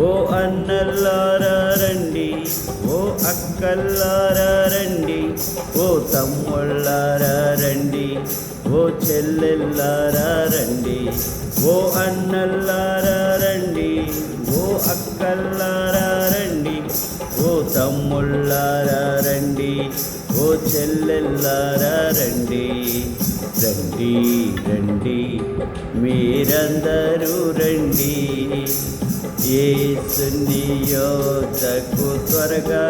ఓ అన్నల్లారా రండి ఓ అక్కల్లారా రండి ఓ తమ్ముళ్ళారా రండి ఓ చెల్లెల్లారా రండి ఓ అన్నల్లారా రండి ఓ అక్కల్లారా రండి ఓ తమ్ముళ్ళారా రండి ఓ చెల్లెల్లారా రండి. రండి రండి మీరందరూ రండి. ఏసుని త్వరగా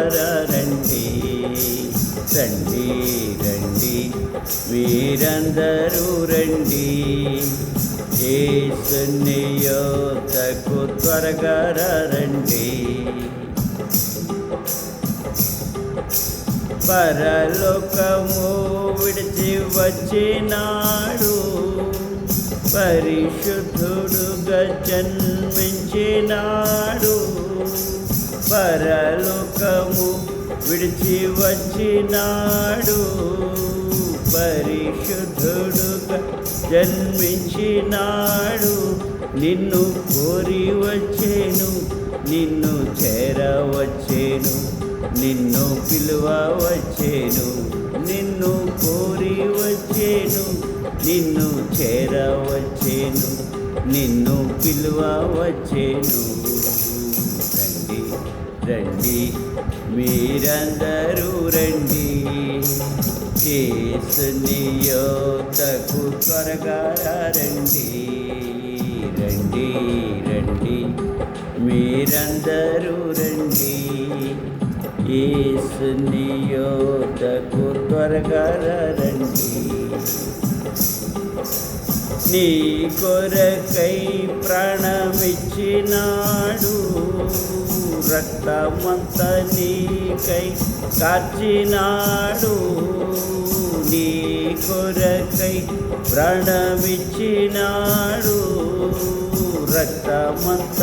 రండి రండి రండి మీరందరూ రండి. ఏసుని త్వరగా రండి పరలోకము విడిచి వచ్చినాడు. పరిశుద్ధుడుగా జన్మించినాడు. పరలోకము విడిచి వచ్చినాడు. పరిశుద్ధుడుగా జన్మించినాడు. నిన్ను కోరి వచ్చేను నిన్ను చేరవచ్చేను నిన్ను పిలువ వచ్చేను నిన్ను కోరి వచ్చేను నిన్ను చేరవచ్చేను నిన్ను పిలువ వచ్చేను రండి రండి మీరందరూ రండి. కేసుని యోతకు త్వరగా రండి. రండి రండి మీరందరూ రండి. ఏసుని యోతకు త్వరగా రండి నీ కొరకై ప్రాణమిచ్చినాడు రక్తమంత నీకై కార్చినాడు నీ కొరకై ప్రాణమిచ్చినాడు రక్తమంత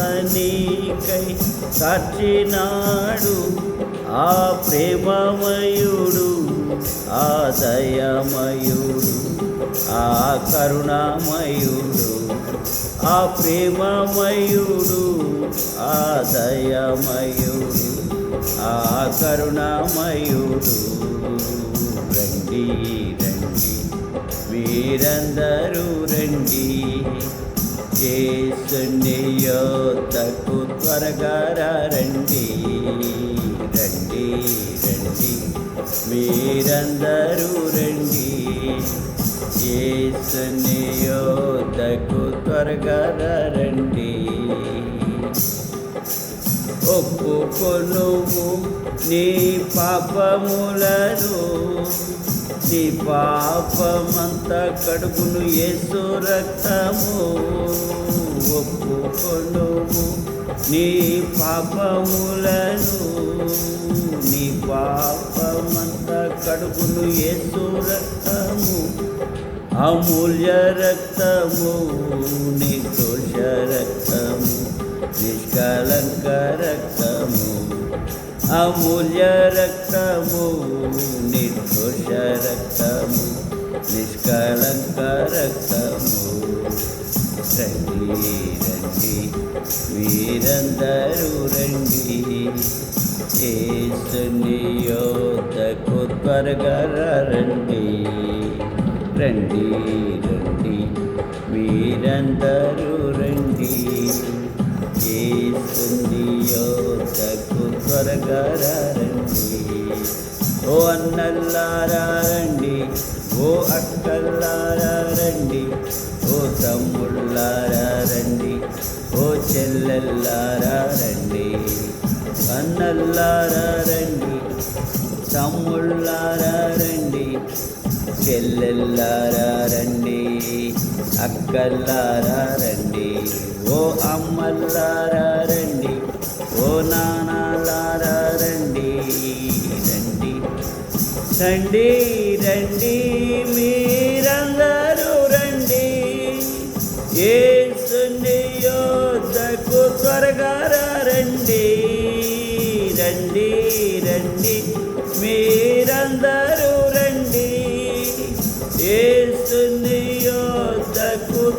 సాక్షినాడు. ఆ ప్రేమమయుడు ఆ దయమయుడు ఆ కరుణామయుడు ఆ ప్రేమమయుడు ఆ దయమయుడు ఆ కరుణామయుడు. రండి రండి మీరందరూ రండి. చేసుని యోతకు త్వరగా రండి రండి రండి. మీరందరూ రండి. చేసుని యోతకు త్వరగా రండి. ఒప్పుకొను నీ పాపములను నీ పాపమంత కడుపును ఏసు రక్తము ఒప్పుకొనుము. నీ పాపములను నీ పాపమంత కడుపును ఏసు రక్తము అమూల్య రక్తము నిర్దోష రక్తము నిష్కలంక రక్తము. అమూల్య రక్తము నిర్దోష రక్తము నిష్కళంక రక్తము రండి రండి మీరందరూ రండి ఏసుని త్వరగా రండి రండి రండి మీరందరూ రండి ఏసుని యోతకు త్వరగా రండి ఓ అన్నల్లారా రండి ఓ అక్కల్లారా రండి ఓ తమ్ముళ్ళారా రండి ఓ చెల్లెల్లారా రండి అన్నల్లారా రండి తమ్ముళ్ళారా రండి చెల్లెల్లారా రండి అక్కల్లారా రండి ఓ అమ్మల్లారా రండి ఓ నాన్నలారా రండి రండి రండి రండి మీరందరూ రండి. ఏసుని యోధకు త్వరగా రండి. రండి రండి మీ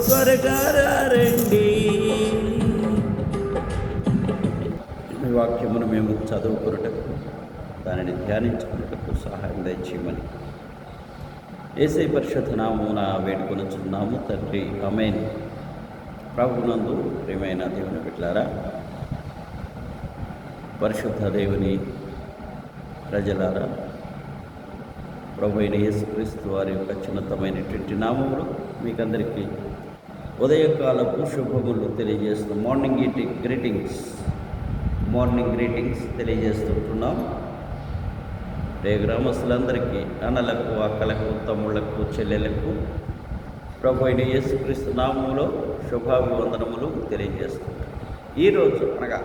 యోధకు త్వరగా రండి ఈ వాక్యమును మేము చదువుకున్నటకు దానిని ధ్యానించుకున్నటకు సహాయం దయచేయమని ఏసై పరిషత్ నామున వేడుకొనుచున్నాము తండ్రి. అమెన్ ప్రభునందు ప్రియమైన దేవుని బిడ్డారా పరిశుద్ధ దేవుని ప్రజలారా ప్రభు అయిన యేసుక్రీస్తు వారి యొక్క చిన్నతమైనటువంటి నామములు మీకందరికీ ఉదయకాలపు శుభములు తెలియజేస్తూ morning greeting greetings morning greetings తెలియజేస్తుంటున్నాం. రే గ్రామస్తులందరికీ అన్నలకు అక్కలకు తమ్ముళ్ళకు చెల్లెలకు ప్రభు అయిన యేసుక్రీస్తు నామములో శుభాభివందనములు తెలియజేస్తుంటాం ఈరోజు అనగా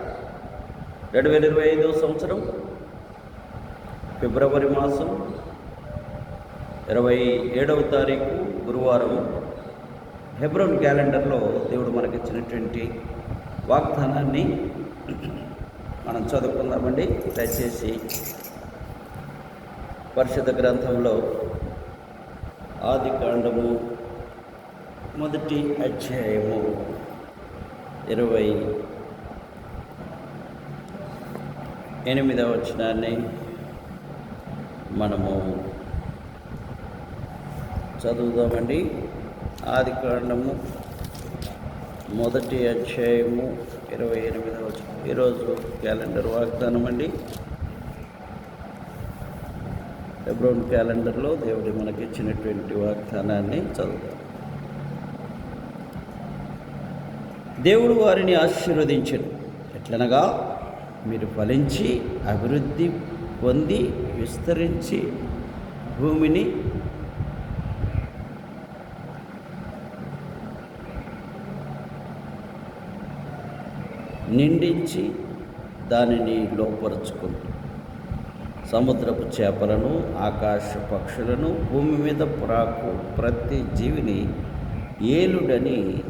రెండు వేల ఇరవై ఐదవ సంవత్సరం ఫిబ్రవరి మాసం ఇరవై ఏడవ తారీఖు గురువారం హెబ్రోన్ క్యాలెండర్లో దేవుడు మనకిచ్చినటువంటి వాగ్దానాన్ని మనం చదువుకుందామండి. దయచేసి పరిషత్ గ్రంథంలో ఆది కాండము మొదటి అధ్యాయము ఇరవై ఎనిమిదవ వచనాన్ని మనము చదువుదామండి. ఆది కాండము మొదటి అధ్యాయము ఇరవై ఎనిమిదవ ఈరోజు క్యాలెండర్ వాగ్దానం అండి. ఎబ్రోన్ క్యాలెండర్లో దేవుడు మనకి ఇచ్చినటువంటి వాగ్దానాన్ని చదువుతాం దేవుడు వారిని ఆశీర్వదించను. ఎట్లనగా మీరు ఫలించి అభివృద్ధి పొంది విస్తరించి భూమిని నిండించి దానిని లోపరుచుకుంటూ. సముద్రపు చేపలను ఆకాశ పక్షులను భూమి మీద పురాకు ప్రతి జీవిని ఏలుడని